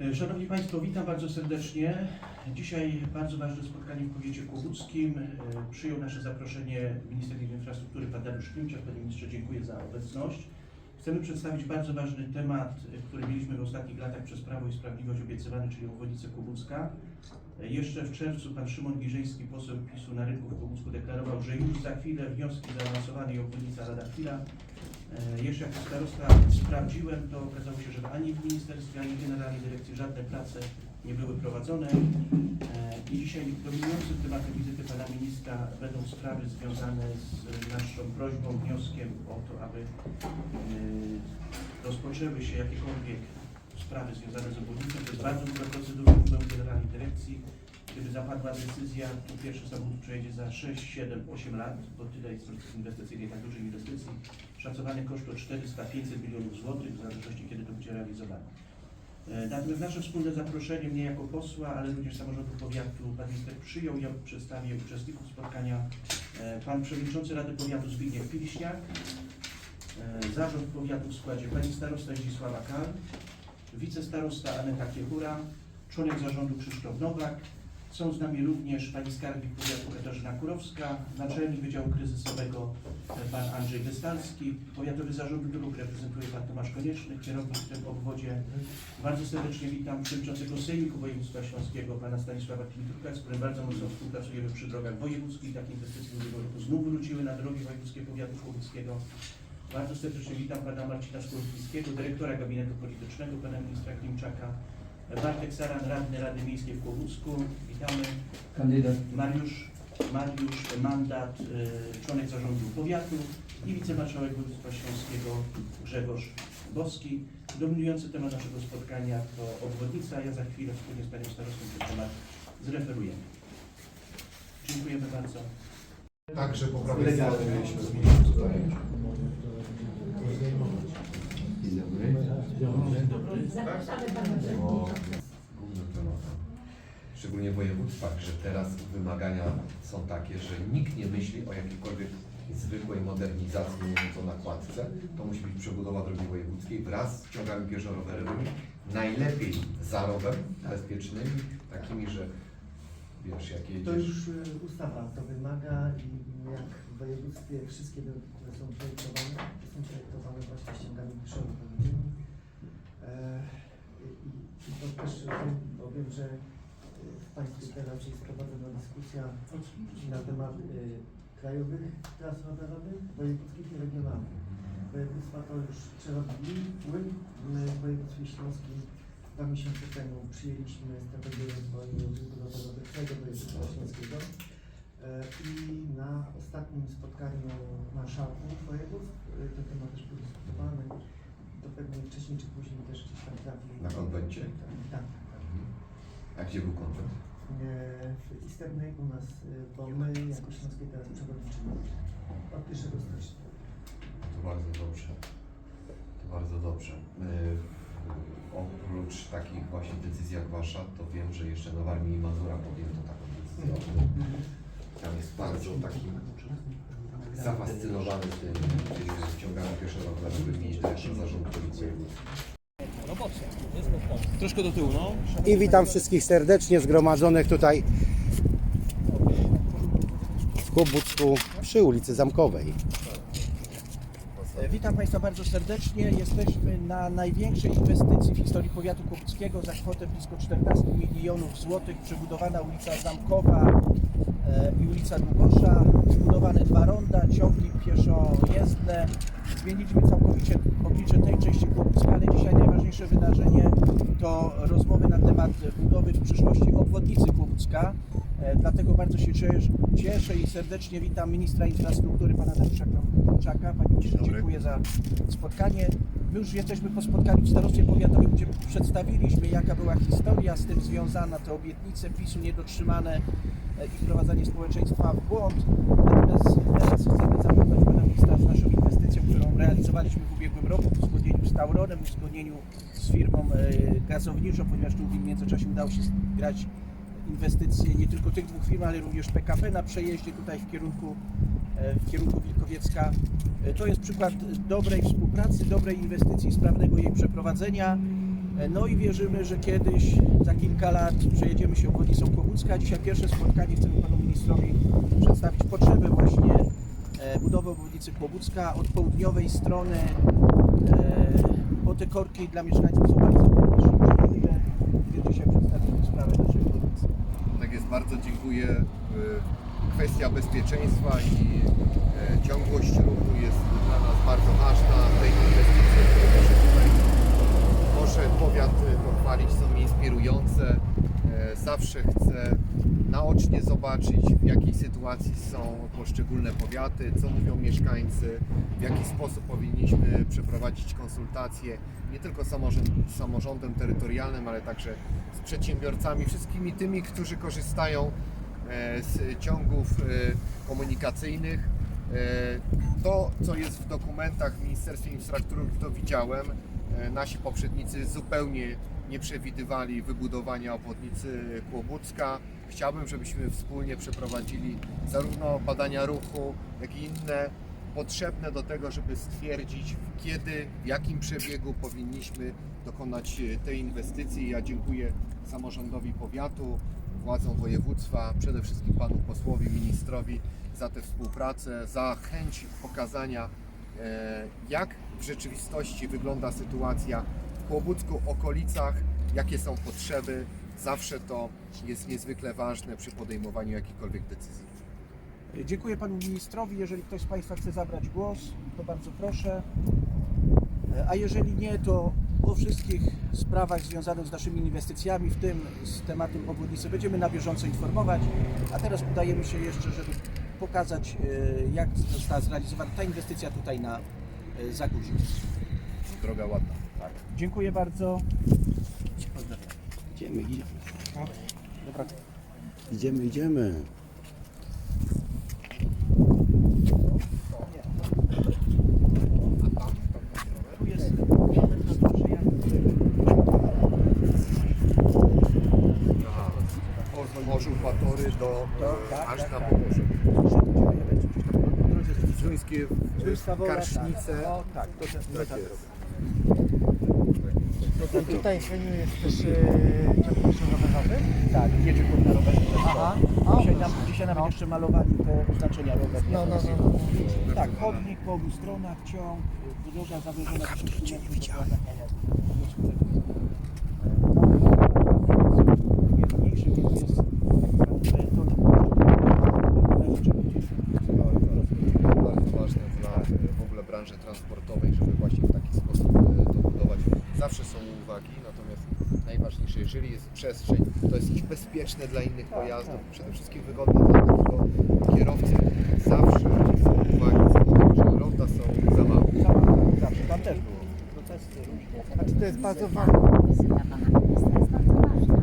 E, Szanowni Państwo, witam bardzo serdecznie. Dzisiaj bardzo ważne spotkanie w powiecie kłobuckim. E, Przyjął nasze zaproszenie minister infrastruktury pan Dariusz Klimczak. Panie ministrze, dziękuję za obecność. Chcemy przedstawić bardzo ważny temat, e, który mieliśmy w ostatnich latach przez Prawo i Sprawiedliwość obiecywany, czyli obwodnicę Kłobucka. Jeszcze w czerwcu pan Szymon Giżyński, poseł PiSu na rynku w Kłobucku deklarował, że już za chwilę wnioski zaawansowane i obwodnica lada chwila. E, Jeszcze jako starosta sprawdziłem, to okazało się, że ani w ministerstwie, ani w Generalnej Dyrekcji żadne prace nie były prowadzone. E, I dzisiaj dominującym tematem wizyty pana ministra będą sprawy związane z naszą prośbą, wnioskiem o to, aby e, rozpoczęły się jakiekolwiek sprawy związane z obwodnicą. To jest bardzo długa procedura w Generalnej Dyrekcji. Gdyby zapadła decyzja, to pierwszy samochód przejdzie za 6, 7, 8 lat, bo tyle jest proces inwestycyjny, tak dużej inwestycji. Szacowany koszt to 400-500 milionów złotych, w zależności kiedy to będzie realizowane. E, Natomiast nasze wspólne zaproszenie mnie jako posła, ale również samorządu powiatu pan minister przyjął. Ja przedstawię uczestników spotkania. E, Pan przewodniczący Rady Powiatu Zbigniew Piliśniak, e, zarząd powiatu w składzie pani starosta Zdzisława Kal, wicestarosta Aneta Kiechura, członek zarządu Krzysztof Nowak. Są z nami również pani skarbnik powiatu Katarzyna Kurowska, naczelnik Wydziału Kryzysowego e, pan Andrzej Wystalski, powiatowy zarząd dróg reprezentuje pan Tomasz Konieczny, kierownik w tym obwodzie. Bardzo serdecznie witam przewodniczącego Sejmiku Województwa Śląskiego pana Stanisława Kmitruka, z którym bardzo mocno współpracujemy przy drogach wojewódzkich. Takie inwestycje w ubiegłym roku znów wróciły na drogi wojewódzkie powiatu chłobuckiego. Bardzo serdecznie witam pana Marcina Skorpińskiego, dyrektora gabinetu politycznego pana ministra Klimczaka. Bartek Saran, radny Rady Miejskiej w Kłobucku. Witamy. Kandydat. Mariusz, Mariusz Mandat, y, członek zarządu powiatu i wicemarszałek województwa śląskiego Grzegorz Boski. Dominujący temat naszego spotkania to obwodnica. Ja za chwilę wspólnie z panią starostą ten temat zreferujemy. Dziękujemy bardzo. Także po prawej stronie mieliśmy zmienić tutaj. Szczególnie w województwach, że teraz wymagania są takie, że nikt nie myśli o jakiejkolwiek zwykłej modernizacji, mówiąc o nakładce. To musi być przebudowa drogi wojewódzkiej wraz z ciągami pieszo-rowerowymi. Najlepiej za rowem, bezpiecznymi, takimi, że wiesz, jak To już y, ustawa to wymaga i jak w województwie wszystkie drogi, które są projektowane, to są projektowane właśnie ściągami pieszo-rowerowymi. E, I, to też wiem, bo wiem, że y, w Państwie teraz jest prowadzona dyskusja na temat krajowych tras rowerowych, wojewódzkich i regionalnych. Województwa to już przerobili. My w województwie śląskim dwa miesiące temu przyjęliśmy strategię rozwoju ruchu rowerowego województwa śląskiego E, i na ostatnim spotkaniu marszałków województw e, ten temat też był dyskutowany. To pewnie wcześniej czy później też gdzieś tam trafi. Na konwencie? Tak. A gdzie był konwent? E, W Isternej u nas, e, bo my jako Śląskie teraz przewodniczymy od 1 stycznia. To bardzo dobrze. To bardzo dobrze. Yy, oprócz takich właśnie decyzji jak Wasza, to wiem, że jeszcze na Warmii i Mazura podjęto taką decyzję. o tym. Tam jest bardzo taki zafascynowany tym, tymi ciągami pieszo-rowerowymi jako zarząd województwa. Troszkę do tyłu, no. I witam wszystkich serdecznie zgromadzonych tutaj w Kłobucku przy ulicy Zamkowej. Witam Państwa bardzo serdecznie. Jesteśmy na największej inwestycji w historii powiatu kłobuckiego za kwotę blisko 14 milionów złotych. Przebudowana ulica Zamkowa i ulica Długosza. Zbudowane dwa ronda, ciągi pieszo-jezdne. Zmieniliśmy całkowicie oblicze tej części Kłobucka, ale dzisiaj najważniejsze wydarzenie to rozmowy na temat budowy w przyszłości obwodnicy Kłobucka. E, Dlatego bardzo się cieszę, i serdecznie witam ministra infrastruktury pana Dariusza Klimczaka. Panie ministrze, dziękuję za spotkanie. My już jesteśmy po spotkaniu w starostwie powiatowym, gdzie przedstawiliśmy jaka była historia z tym związana, te obietnice PiSu niedotrzymane e, i wprowadzanie społeczeństwa w błąd. Natomiast teraz chcemy zapytać pana ministra z naszą inwestycją, którą realizowaliśmy w ubiegłym roku w uzgodnieniu z Tauronem, w uzgodnieniu z firmą e, gazowniczą, ponieważ tu w międzyczasie udało się zgrać inwestycje nie tylko tych dwóch firm, ale również PKP na przejeździe tutaj w kierunku, e, w kierunku Wilkowiecka. E, To jest przykład dobrej współpracy, dobrej inwestycji, sprawnego jej przeprowadzenia. E, No i wierzymy, że kiedyś, za kilka lat przejedziemy się obwodnicą Kłobucka. Dzisiaj pierwsze spotkanie chcemy Panu Ministrowi przedstawić potrzeby właśnie e, budowy obwodnicy Kłobucka od południowej strony, e, bo te korki dla mieszkańców są bardzo. Kiedy dzisiaj przedstawimy sprawę naszej obwodnicy. Tak jest, bardzo dziękuję. Kwestia bezpieczeństwa i ciągłość ruchu jest dla nas bardzo ważna. Te inwestycje, które może powiat y, pochwalić, są inspirujące. E, Zawsze chcę naocznie zobaczyć, w jakiej sytuacji są poszczególne powiaty, co mówią mieszkańcy, w jaki sposób powinniśmy przeprowadzić konsultacje nie tylko z samorząd, z samorządem terytorialnym, ale także z przedsiębiorcami, wszystkimi tymi, którzy korzystają e, z ciągów e, komunikacyjnych. To, co jest w dokumentach w Ministerstwie Infrastruktury, to widziałem, nasi poprzednicy zupełnie nie przewidywali wybudowania obwodnicy Kłobucka. Chciałbym, żebyśmy wspólnie przeprowadzili zarówno badania ruchu, jak i inne potrzebne do tego, żeby stwierdzić, kiedy, w jakim przebiegu powinniśmy dokonać e, tej inwestycji. Ja dziękuję samorządowi powiatu, władzom województwa, przede wszystkim panu posłowi, ministrowi za tę współpracę, za chęć pokazania, e, jak w rzeczywistości wygląda sytuacja w Kłobucku, okolicach, jakie są potrzeby. Zawsze to jest niezwykle ważne przy podejmowaniu jakichkolwiek decyzji. Dziękuję panu ministrowi. Jeżeli ktoś z Państwa chce zabrać głos, to bardzo proszę. A jeżeli nie, to o wszystkich sprawach związanych z naszymi inwestycjami, w tym z tematem obwodnicy, będziemy na bieżąco informować. A teraz udajemy się jeszcze, żeby pokazać, e, jak została zrealizowana ta inwestycja tutaj na e, Zagórzu. Droga ładna. Dziękuję bardzo. Idziemy, idziemy. Dobra. Idziemy, idziemy. Tu jest Od Morzu Patory do tak, aż tak, na tak. Pomorze. Drodze Żuńskie Karsznice. Tak, o, tak, to, to, to, Tak jest. I tutaj w menu jest też e, ciągłość rowerowy. tak, klub na rowerze. Aha. A, Dzisiaj, nam, dzisiaj nawet No. jeszcze malowali te oznaczenia rower. No, no, no. no. Tak, chodnik po obu stronach, ciąg, y, droga zawieszona 6 metrów. Widziałem. Mniejszy więc jest tak, to Bardzo ważne dla e, w ogóle branży transportowej, żeby właśnie w taki sposób e, to budować. Zawsze są uwagi, natomiast najważniejsze, jeżeli jest przestrzeń, to jest i bezpieczne dla innych Tak, pojazdów, tak. przede wszystkim wygodne dla takiego kierowcy. Zawsze są uwagi tego, że ronda są za małe. Zawsze, tam też było protesty różne. Znaczy to jest bardzo ważne. Decyzja pana ministra jest bardzo ważna.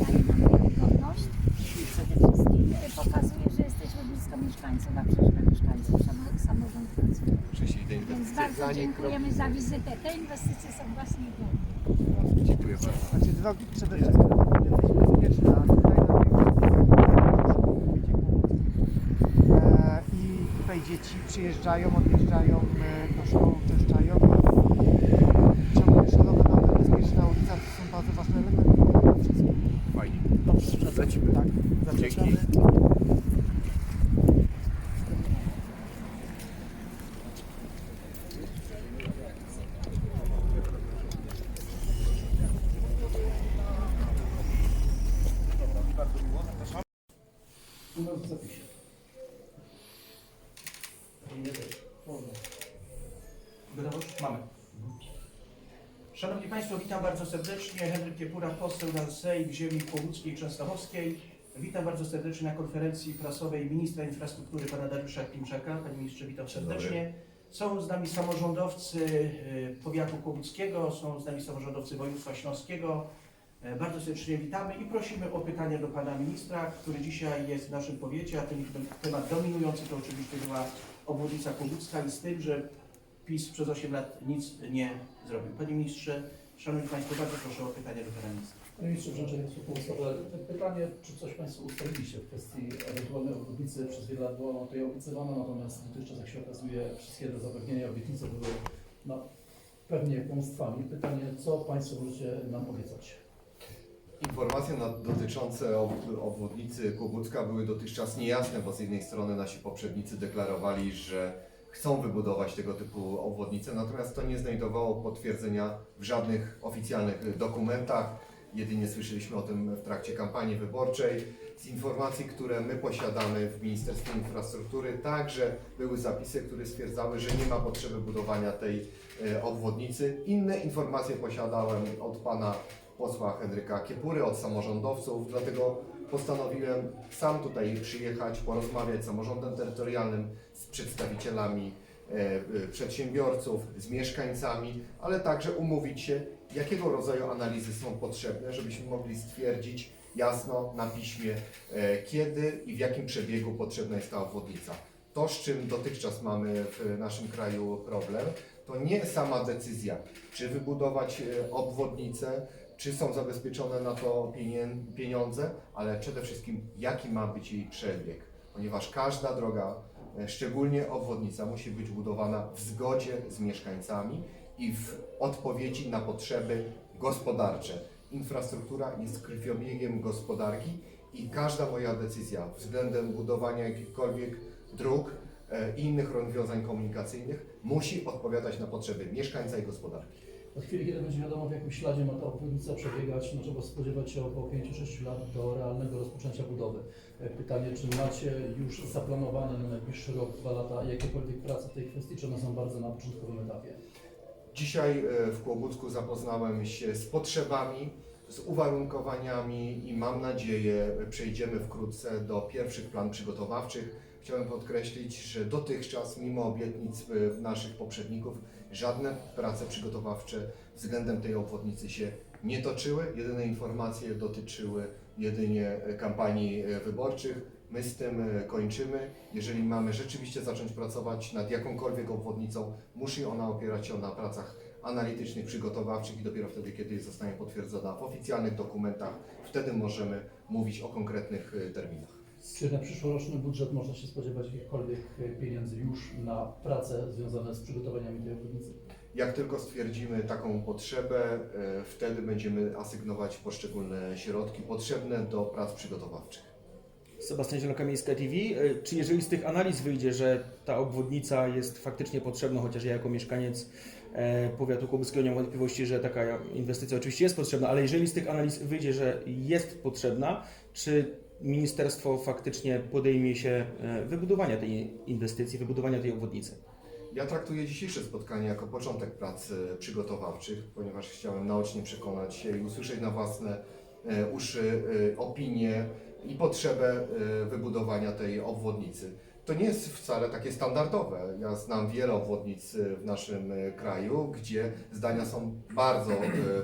Daje nam wiarygodność i przede wszystkim pokazuje, że jesteśmy blisko mieszkańców, a przecież na mieszkańców samo- samorząd pracuje. Te Więc inwestycje bardzo nich dziękujemy za wizytę. Te inwestycje są właśnie robią. Dziękuję bardzo. Znaczy drogi przede wszystkim bezpieczne, a tutaj na tej e, I tutaj dzieci przyjeżdżają, odjeżdżają e, do szkoły, uczęszczają. Ciągle szalowe, nowe, bezpieczna ulica to są bardzo ważne elementy. wszystkim. Fajnie. Dobrze, Lecimy. Tak, Dzięki. zapraszamy. Gotowość? Mamy. Szanowni Państwo, witam bardzo serdecznie. Henryk Kiepura, poseł na Sejm Ziemi Połuckiej i Częstochowskiej. Witam bardzo serdecznie na konferencji prasowej ministra infrastruktury pana Dariusza Klimczaka. Panie ministrze, witam serdecznie. Są z nami samorządowcy y, powiatu kłobuckiego, są z nami samorządowcy województwa śląskiego. E, Bardzo serdecznie witamy i prosimy o pytania do pana ministra, który dzisiaj jest w naszym powiecie, a ten temat dominujący to oczywiście była obwodnica Kłobucka i z tym, że PiS przez 8 lat nic nie zrobił. Panie ministrze, szanowni państwo, bardzo proszę o pana ministra. Panie ministrze, wręczenie współpracowe. Pytanie, czy coś Państwo ustaliliście w kwestii ewentualnej obwodnicy? Przez wiele lat była tutaj obiecywana, natomiast dotychczas, jak się okazuje, wszystkie te zapewnienia, obietnice były no, pewnie kłamstwami. Pytanie, co Państwo możecie nam obiecać? Informacje na, dotyczące ob, obwodnicy Kłobucka były dotychczas niejasne, bo z jednej strony nasi poprzednicy deklarowali, że chcą wybudować tego typu obwodnice, natomiast to nie znajdowało potwierdzenia w żadnych oficjalnych dokumentach. Jedynie słyszeliśmy o tym w trakcie kampanii wyborczej. Z informacji, które my posiadamy w Ministerstwie Infrastruktury, także były zapisy, które stwierdzały, że nie ma potrzeby budowania tej e, obwodnicy. Inne informacje posiadałem od pana posła Henryka Kiepury, od samorządowców, dlatego postanowiłem sam tutaj przyjechać, porozmawiać z samorządem terytorialnym, z przedstawicielami e, e, przedsiębiorców, z mieszkańcami, ale także umówić się, jakiego rodzaju analizy są potrzebne, żebyśmy mogli stwierdzić jasno na piśmie, e, kiedy i w jakim przebiegu potrzebna jest ta obwodnica. To, z czym dotychczas mamy w naszym kraju problem, to nie sama decyzja, czy wybudować obwodnicę, czy są zabezpieczone na to pieniądze, ale przede wszystkim jaki ma być jej przebieg, ponieważ każda droga, e, szczególnie obwodnica, musi być budowana w zgodzie z mieszkańcami i w odpowiedzi na potrzeby gospodarcze. Infrastruktura jest krwiobiegiem gospodarki i każda moja decyzja względem budowania jakichkolwiek dróg e, i innych rozwiązań komunikacyjnych musi odpowiadać na potrzeby mieszkańca i gospodarki. Od chwili, kiedy będzie wiadomo, w jakim śladzie ma ta obwodnica przebiegać, trzeba spodziewać się około 5-6 lat do realnego rozpoczęcia budowy. E, Pytanie, czy macie już zaplanowane na najbliższy rok, dwa lata jakiekolwiek prace w tej kwestii, czy one są bardzo na początkowym etapie? Dzisiaj e, w Kłobucku zapoznałem się z potrzebami, z uwarunkowaniami i mam nadzieję przejdziemy wkrótce do pierwszych plan przygotowawczych. Chciałem podkreślić, że dotychczas, mimo obietnic e, naszych poprzedników, żadne prace przygotowawcze względem tej obwodnicy się nie toczyły. Jedyne informacje dotyczyły jedynie e, kampanii e, wyborczych. My z tym kończymy. Jeżeli mamy rzeczywiście zacząć pracować nad jakąkolwiek obwodnicą, musi ona opierać się na pracach analitycznych, przygotowawczych i dopiero wtedy, kiedy zostanie potwierdzona w oficjalnych dokumentach, wtedy możemy mówić o konkretnych terminach. Czy na przyszłoroczny budżet można się spodziewać jakichkolwiek e, pieniędzy już na prace związane z przygotowaniami tej obwodnicy? Jak tylko stwierdzimy taką potrzebę, e, wtedy będziemy asygnować poszczególne środki potrzebne do prac przygotowawczych. Sebastian Zielonka Miejska TV. E, Czy jeżeli z tych analiz wyjdzie, że ta obwodnica jest faktycznie potrzebna, chociaż ja jako mieszkaniec powiatu kłobuskiego nie mam wątpliwości, że taka inwestycja oczywiście jest potrzebna, ale jeżeli z tych analiz wyjdzie, że jest potrzebna, czy ministerstwo faktycznie podejmie się e, wybudowania tej inwestycji, wybudowania tej obwodnicy? Ja traktuję dzisiejsze spotkanie jako początek prac przygotowawczych, ponieważ chciałem naocznie przekonać się i usłyszeć na własne e, uszy e, opinie i potrzebę wybudowania tej obwodnicy. To nie jest wcale takie standardowe. Ja znam wiele obwodnic w naszym kraju, gdzie zdania są bardzo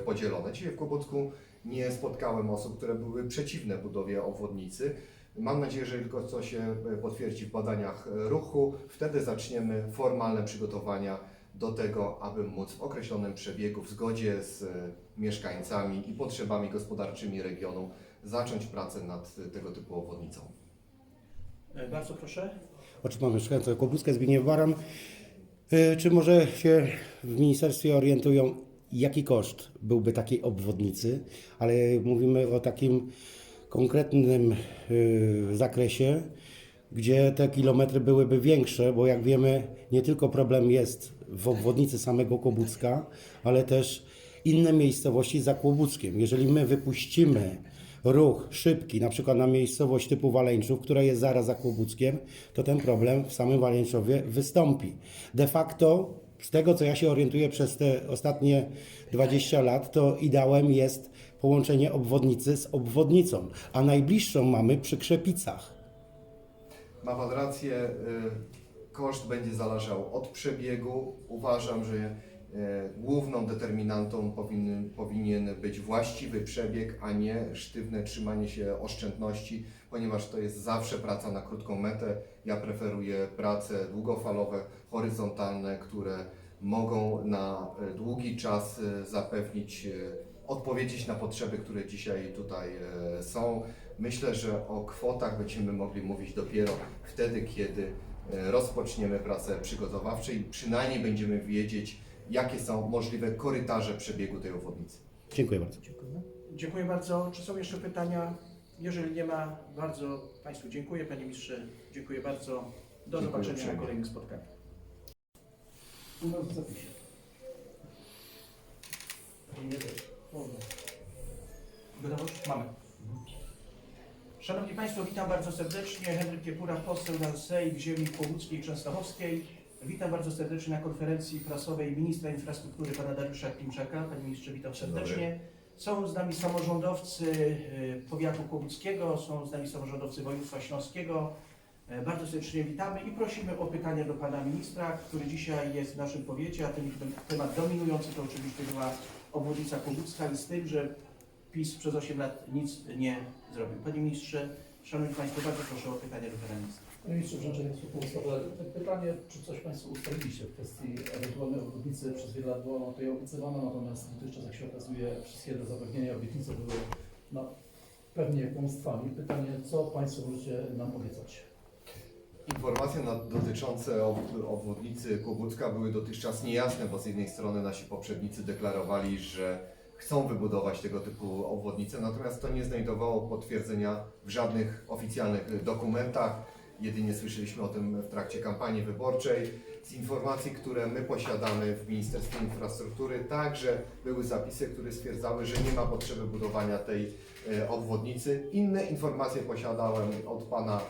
podzielone. Dzisiaj w Kłobucku nie spotkałem osób, które były przeciwne budowie obwodnicy. Mam nadzieję, że tylko co się e, potwierdzi w badaniach e, ruchu, wtedy zaczniemy formalne przygotowania do tego, aby móc w określonym przebiegu, w zgodzie z e, mieszkańcami i potrzebami gospodarczymi regionu, zacząć pracę nad tego typu obwodnicą. Bardzo proszę. Otrzymam mieszkańca Kłobucka, Zbigniew Baran. Czy może się w ministerstwie orientują, jaki koszt byłby takiej obwodnicy, ale mówimy o takim konkretnym e, zakresie, gdzie te kilometry byłyby większe, bo jak wiemy, nie tylko problem jest w obwodnicy samego Kłobucka, ale też inne miejscowości za Kłobuckiem. Jeżeli my wypuścimy ruch szybki, na przykład na miejscowość typu Waleńczów, która jest zaraz za Kłobuckiem, to ten problem w samym Waleńczowie wystąpi. De facto, z tego co ja się orientuję przez te ostatnie 20 lat, to ideałem jest połączenie obwodnicy z obwodnicą, a najbliższą mamy przy Krzepicach. Ma Pan rację, y, koszt będzie zależał od przebiegu. Uważam, że y, główną determinantą powinien, powinien być właściwy przebieg, a nie sztywne trzymanie się oszczędności, ponieważ to jest zawsze praca na krótką metę. Ja preferuję prace długofalowe, horyzontalne, które mogą na y, długi czas y, zapewnić, y, odpowiedzieć na potrzeby, które dzisiaj tutaj są. Myślę, że o kwotach będziemy mogli mówić dopiero wtedy, kiedy e, rozpoczniemy pracę przygotowawczą i przynajmniej będziemy wiedzieć, jakie są możliwe korytarze przebiegu tej obwodnicy. Dziękuję bardzo. Dziękuję bardzo. Czy są jeszcze pytania? Jeżeli nie ma, bardzo Państwu dziękuję. Panie Ministrze, dziękuję bardzo. Do Dziękuję zobaczenia na uprzejmie. kolejnych spotkaniach. Gotowość? Mamy. Szanowni Państwo, witam bardzo serdecznie. Henryk Kiepura, poseł na Sejm Ziemi Połuckiej i Częstochowskiej. Witam bardzo serdecznie na konferencji prasowej ministra infrastruktury pana Dariusza Klimczaka. Panie ministrze, witam serdecznie. Są z nami samorządowcy y, powiatu kłobuckiego, są z nami samorządowcy województwa śląskiego. E, Bardzo serdecznie witamy i prosimy o pytania do pana ministra, który dzisiaj jest w naszym powiecie, a ten temat dominujący to oczywiście była obwodnica kłobucka i z tym, że PiS przez 8 lat nic nie zrobił. Panie ministrze, szanowni państwo, bardzo proszę o pytania do ministra. Panie ministrze, wręczenie współpracowe. Pytanie, czy coś Państwo ustaliliście w kwestii ewentualnej obwodnicy? Przez wiele lat było ono tutaj obiecywane, natomiast dotychczas, jak się okazuje, wszystkie te zapewnienia, obietnice były no, pewnie kłamstwami. Pytanie, co Państwo możecie nam obiecać? Informacje na, dotyczące ob- obwodnicy Kłobucka były dotychczas niejasne, bo z jednej strony nasi poprzednicy deklarowali, że chcą wybudować tego typu obwodnice, natomiast to nie znajdowało potwierdzenia w żadnych oficjalnych dokumentach. Jedynie słyszeliśmy o tym w trakcie kampanii wyborczej. Z informacji, które my posiadamy w Ministerstwie Infrastruktury, także były zapisy, które stwierdzały, że nie ma potrzeby budowania tej e, obwodnicy. Inne informacje posiadałem od pana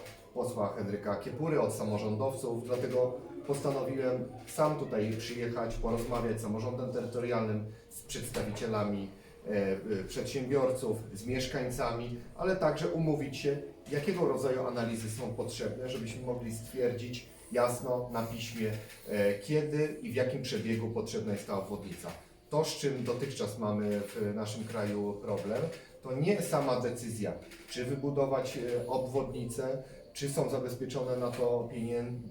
posła Henryka Kiepury, od samorządowców, dlatego postanowiłem sam tutaj przyjechać, porozmawiać z samorządem terytorialnym, z przedstawicielami e, e, przedsiębiorców, z mieszkańcami, ale także umówić się, jakiego rodzaju analizy są potrzebne, żebyśmy mogli stwierdzić jasno na piśmie, e, kiedy i w jakim przebiegu potrzebna jest ta obwodnica. To, z czym dotychczas mamy w naszym kraju problem, to nie sama decyzja, czy wybudować obwodnicę, czy są zabezpieczone na to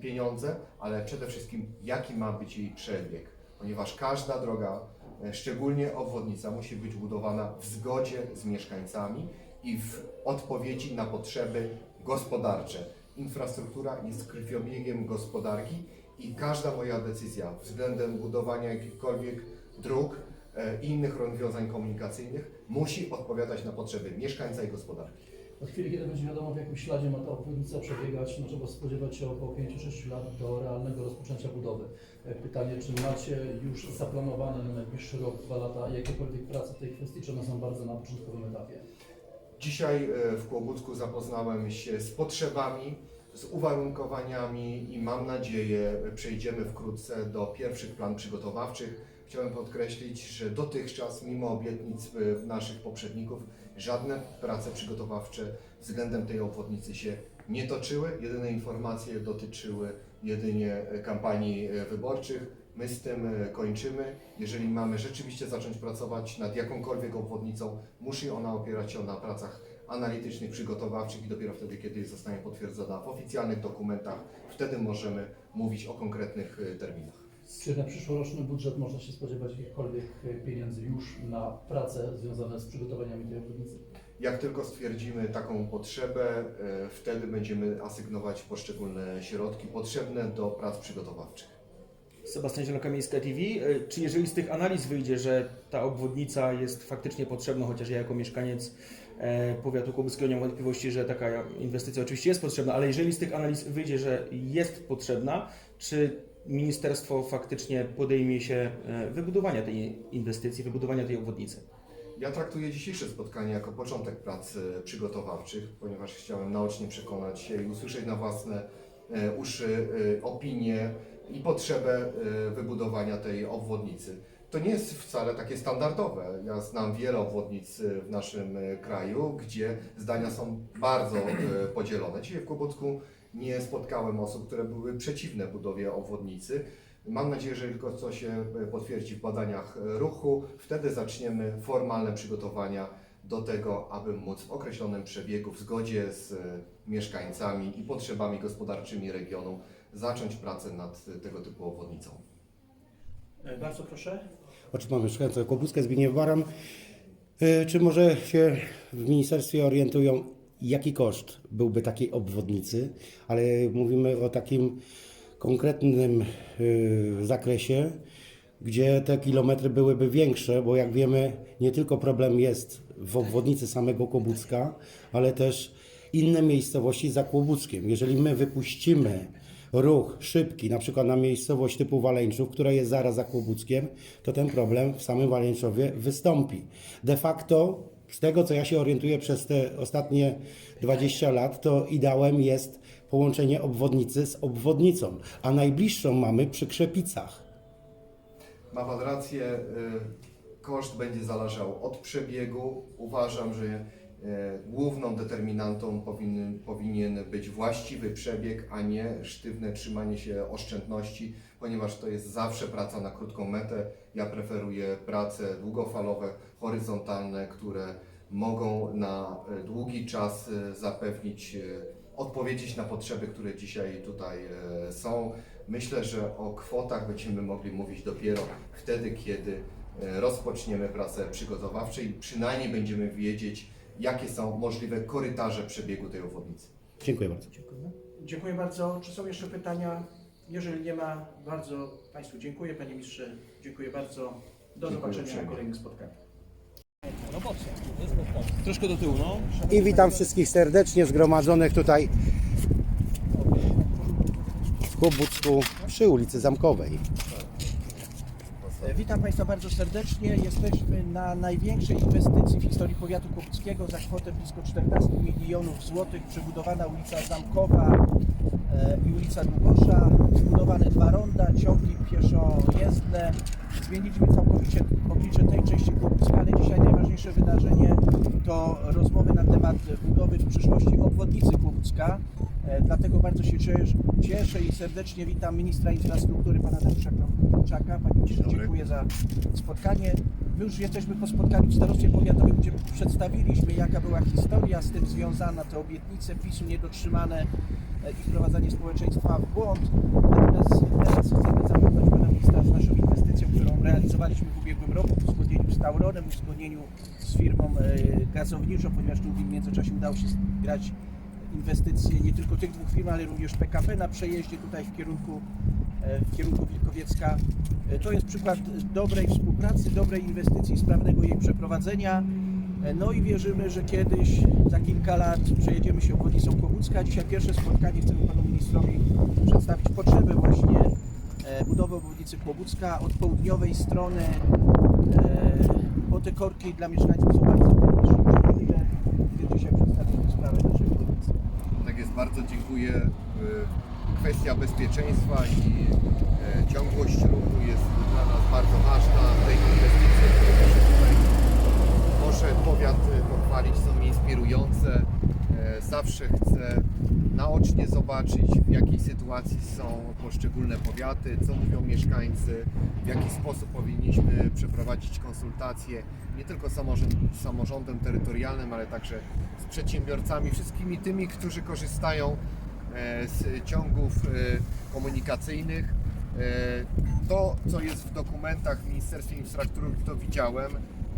pieniądze, ale przede wszystkim jaki ma być jej przebieg, ponieważ każda droga, e, szczególnie obwodnica, musi być budowana w zgodzie z mieszkańcami i w odpowiedzi na potrzeby gospodarcze. Infrastruktura jest krwiobiegiem gospodarki i każda moja decyzja względem budowania jakichkolwiek dróg e, i innych rozwiązań komunikacyjnych musi odpowiadać na potrzeby mieszkańca i gospodarki. Od chwili, kiedy będzie wiadomo, w jakim śladzie ma ta obwodnica przebiegać, trzeba spodziewać się około 5-6 lat do realnego rozpoczęcia budowy. E, Pytanie, czy macie już zaplanowane na najbliższy rok, dwa lata jakiekolwiek prace w tej kwestii, czy one są bardzo na początkowym etapie? Dzisiaj e, w Kłobucku zapoznałem się z potrzebami, z uwarunkowaniami i mam nadzieję e, przejdziemy wkrótce do pierwszych plan przygotowawczych. Chciałem podkreślić, że dotychczas, mimo obietnic e, naszych poprzedników, żadne prace przygotowawcze względem tej obwodnicy się nie toczyły. Jedyne informacje dotyczyły jedynie e, kampanii e, wyborczych. My z tym kończymy. Jeżeli mamy rzeczywiście zacząć pracować nad jakąkolwiek obwodnicą, musi ona opierać się na pracach analitycznych, przygotowawczych i dopiero wtedy, kiedy zostanie potwierdzona w oficjalnych dokumentach, wtedy możemy mówić o konkretnych terminach. Czy na przyszłoroczny budżet można się spodziewać jakichkolwiek e, pieniędzy już na prace związane z przygotowaniami tej obwodnicy? Jak tylko stwierdzimy taką potrzebę, e, wtedy będziemy asygnować poszczególne środki potrzebne do prac przygotowawczych. Sebastian Zielonka-Miejska TV. E, Czy jeżeli z tych analiz wyjdzie, że ta obwodnica jest faktycznie potrzebna, chociaż ja jako mieszkaniec powiatu kłobuckiego nie mam wątpliwości, że taka inwestycja oczywiście jest potrzebna, ale jeżeli z tych analiz wyjdzie, że jest potrzebna, czy ministerstwo faktycznie podejmie się e, wybudowania tej inwestycji, wybudowania tej obwodnicy? Ja traktuję dzisiejsze spotkanie jako początek prac przygotowawczych, ponieważ chciałem naocznie przekonać się i usłyszeć na własne e, uszy e, opinię i potrzebę wybudowania tej obwodnicy. To nie jest wcale takie standardowe. Ja znam wiele obwodnic w naszym kraju, gdzie zdania są bardzo podzielone. Dzisiaj w Kłobucku nie spotkałem osób, które były przeciwne budowie obwodnicy. Mam nadzieję, że tylko co się e, potwierdzi w badaniach e, ruchu, wtedy zaczniemy formalne przygotowania do tego, aby móc w określonym przebiegu, w zgodzie z e, mieszkańcami i potrzebami gospodarczymi regionu, zacząć pracę nad tego typu obwodnicą. Bardzo proszę. Otrzymam mieszkańca Kłobucka, Zbigniew Baran. Czy może się w ministerstwie orientują, jaki koszt byłby takiej obwodnicy, ale mówimy o takim konkretnym e, zakresie, gdzie te kilometry byłyby większe, bo jak wiemy, nie tylko problem jest w obwodnicy samego Kłobucka, ale też inne miejscowości za Kłobuckiem. Jeżeli my wypuścimy ruch szybki, na przykład na miejscowość typu Waleńczów, która jest zaraz za Kłobuckiem, to ten problem w samym Waleńczowie wystąpi. De facto, z tego co ja się orientuję przez te ostatnie 20 lat, to ideałem jest połączenie obwodnicy z obwodnicą, a najbliższą mamy przy Krzepicach. Ma Pan rację, y, koszt będzie zależał od przebiegu. Uważam, że główną determinantą powinien, powinien być właściwy przebieg, a nie sztywne trzymanie się oszczędności, ponieważ to jest zawsze praca na krótką metę. Ja preferuję prace długofalowe, horyzontalne, które mogą na y, długi czas y, zapewnić, odpowiedzieć na potrzeby, które dzisiaj tutaj są. Myślę, że o kwotach będziemy mogli mówić dopiero wtedy, kiedy e, rozpoczniemy pracę przygotowawczą i przynajmniej będziemy wiedzieć, jakie są możliwe korytarze przebiegu tej obwodnicy. Dziękuję bardzo. Dziękuję bardzo. Czy są jeszcze pytania? Jeżeli nie ma, bardzo Państwu dziękuję. Panie Mistrze, dziękuję bardzo. Do Dziękuję zobaczenia na uprzejmie. kolejnych spotkaniach. Troszkę do tyłu, no. I witam wszystkich serdecznie zgromadzonych tutaj w Kłobucku przy ulicy Zamkowej. E, Witam Państwa bardzo serdecznie. Jesteśmy na największej inwestycji w historii powiatu kłobuckiego za kwotę blisko 14 milionów złotych. Przebudowana ulica Zamkowa i ulica Długosza. Zbudowane dwa ronda, ciągi pieszojezdne. Zmieniliśmy całkowicie oblicze tej części Kłobucka, ale dzisiaj najważniejsze wydarzenie to rozmowy na temat budowy w przyszłości obwodnicy Kłobucka. E, Dlatego bardzo się cieszę, i serdecznie witam ministra infrastruktury pana Dariusza Krawczaka. Panie ministrze, dziękuję za spotkanie. My już jesteśmy po spotkaniu w starostwie powiatowym, gdzie przedstawiliśmy jaka była historia z tym związana, te obietnice PiSu niedotrzymane e, i wprowadzanie społeczeństwa w błąd. Natomiast teraz chcemy zapytać pana ministra z naszą inwestycją, którą realizowaliśmy w ubiegłym roku w uzgodnieniu z Tauronem, w uzgodnieniu z firmą e, gazowniczą, ponieważ tu w międzyczasie udało się zgrać inwestycje nie tylko tych dwóch firm, ale również PKP na przejeździe tutaj w kierunku, e, w kierunku Wilkowiecka. E, To jest przykład dobrej współpracy, dobrej inwestycji, sprawnego jej przeprowadzenia. E, No i wierzymy, że kiedyś, za kilka lat przejedziemy się obwodnicą Kłobucka. Dzisiaj pierwsze spotkanie chcemy Panu Ministrowi przedstawić potrzeby właśnie e, budowy obwodnicy Kłobucka od południowej strony e, po te korki dla mieszkańców są bardzo tyle dzisiaj przedstawimy sprawę naszej obwodnicy. Tak jest, bardzo dziękuję. Kwestia bezpieczeństwa i ciągłość ruchu jest dla nas bardzo ważna. Te inwestycje, może powiat y, pochwalić, są inspirujące. E, Zawsze chcę naocznie zobaczyć, w jakiej sytuacji są poszczególne powiaty, co mówią mieszkańcy, w jaki sposób powinniśmy przeprowadzić konsultacje nie tylko z samorząd, z samorządem terytorialnym, ale także z przedsiębiorcami, wszystkimi tymi, którzy korzystają e, z ciągów e, komunikacyjnych. To, co jest w dokumentach w Ministerstwie Infrastruktury, to widziałem.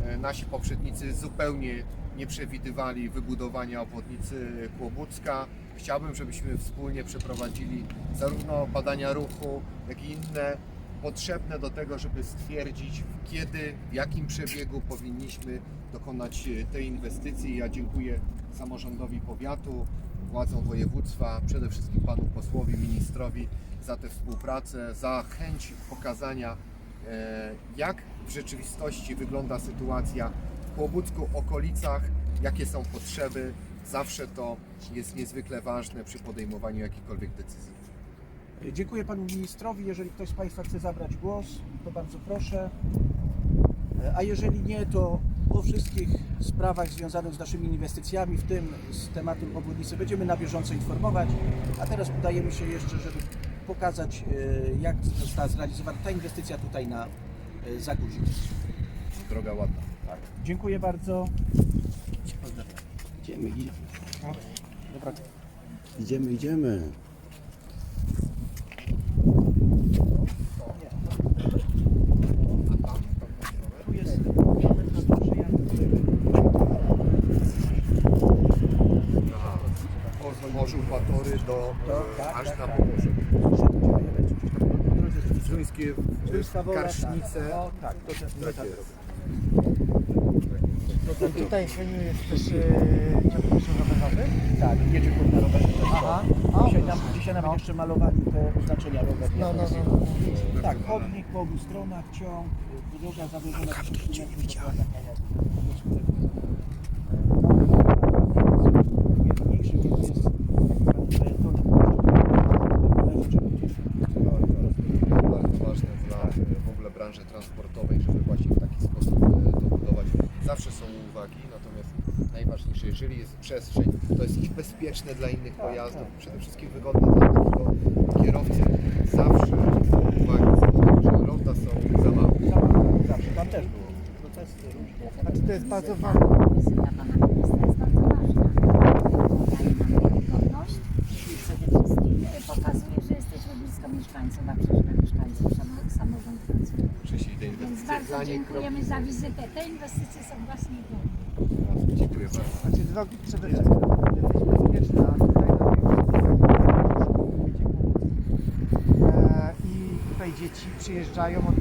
E, Nasi poprzednicy zupełnie nie przewidywali wybudowania obwodnicy Kłobucka. Chciałbym, żebyśmy wspólnie przeprowadzili zarówno badania ruchu, jak i inne potrzebne do tego, żeby stwierdzić, kiedy, w jakim przebiegu powinniśmy dokonać e, tej inwestycji. Ja dziękuję samorządowi powiatu, władzom województwa, przede wszystkim panu posłowi, ministrowi za tę współpracę, za chęć pokazania, jak w rzeczywistości wygląda sytuacja w Kłobucku, okolicach, jakie są potrzeby. Zawsze to jest niezwykle ważne przy podejmowaniu jakichkolwiek decyzji. Dziękuję panu ministrowi. Jeżeli ktoś z Państwa chce zabrać głos, to bardzo proszę. E, A jeżeli nie, to o wszystkich sprawach związanych z naszymi inwestycjami, w tym z tematem obwodnicy, będziemy na bieżąco informować. A teraz udajemy się jeszcze, żeby pokazać, e, jak została zrealizowana ta inwestycja tutaj na e, Zagórzu. Droga ładna. Tak. Dziękuję bardzo. Pozdrawiam. Idziemy, idziemy. Dobra. Idziemy, idziemy. Morzu Batory do To, tak, aż tak, na tak. Pomorze. W karsznice. tak. O, tak, to też my Tak tak jest. robimy. Tutaj w Chemii jest też e, ciąg rowerowy. Tak, jedzie na rowerze Aha. A, Dzisiaj, nam, dzisiaj nawet jeszcze malowali te oznaczenia roweru. No, no, no. no. Tak, chodnik po obu stronach, ciąg, droga zawieszona 30 metrów. Widziałem. Mniejszy więc jest to bardzo ważne dla e, w ogóle branży transportowej, żeby właśnie w taki sposób e, to budować. Zawsze są uwagi, natomiast najważniejsze, jeżeli jest przestrzeń, to jest i bezpieczne dla innych pojazdów, przede wszystkim wygodne dla tego kierowcy. Zawsze są uwagi, że ronda są za małe. Zawsze, tam też było. Protesty różne. Znaczy to jest bardzo ważne. Wizyta pana ministra jest bardzo ważna. Daje nam wiarygodność i przede wszystkim pokazuje, że jesteśmy blisko mieszkańców, a przecież na mieszkańców samo- samorząd pracuje. Więc bardzo dziękujemy za wizytę. Te inwestycje są właśnie dla. Dziękuję bardzo. Znaczy drogi przede wszystkim powinny być bezpieczne, a tutaj na e, I tutaj dzieci przyjeżdżają, odjeżdżają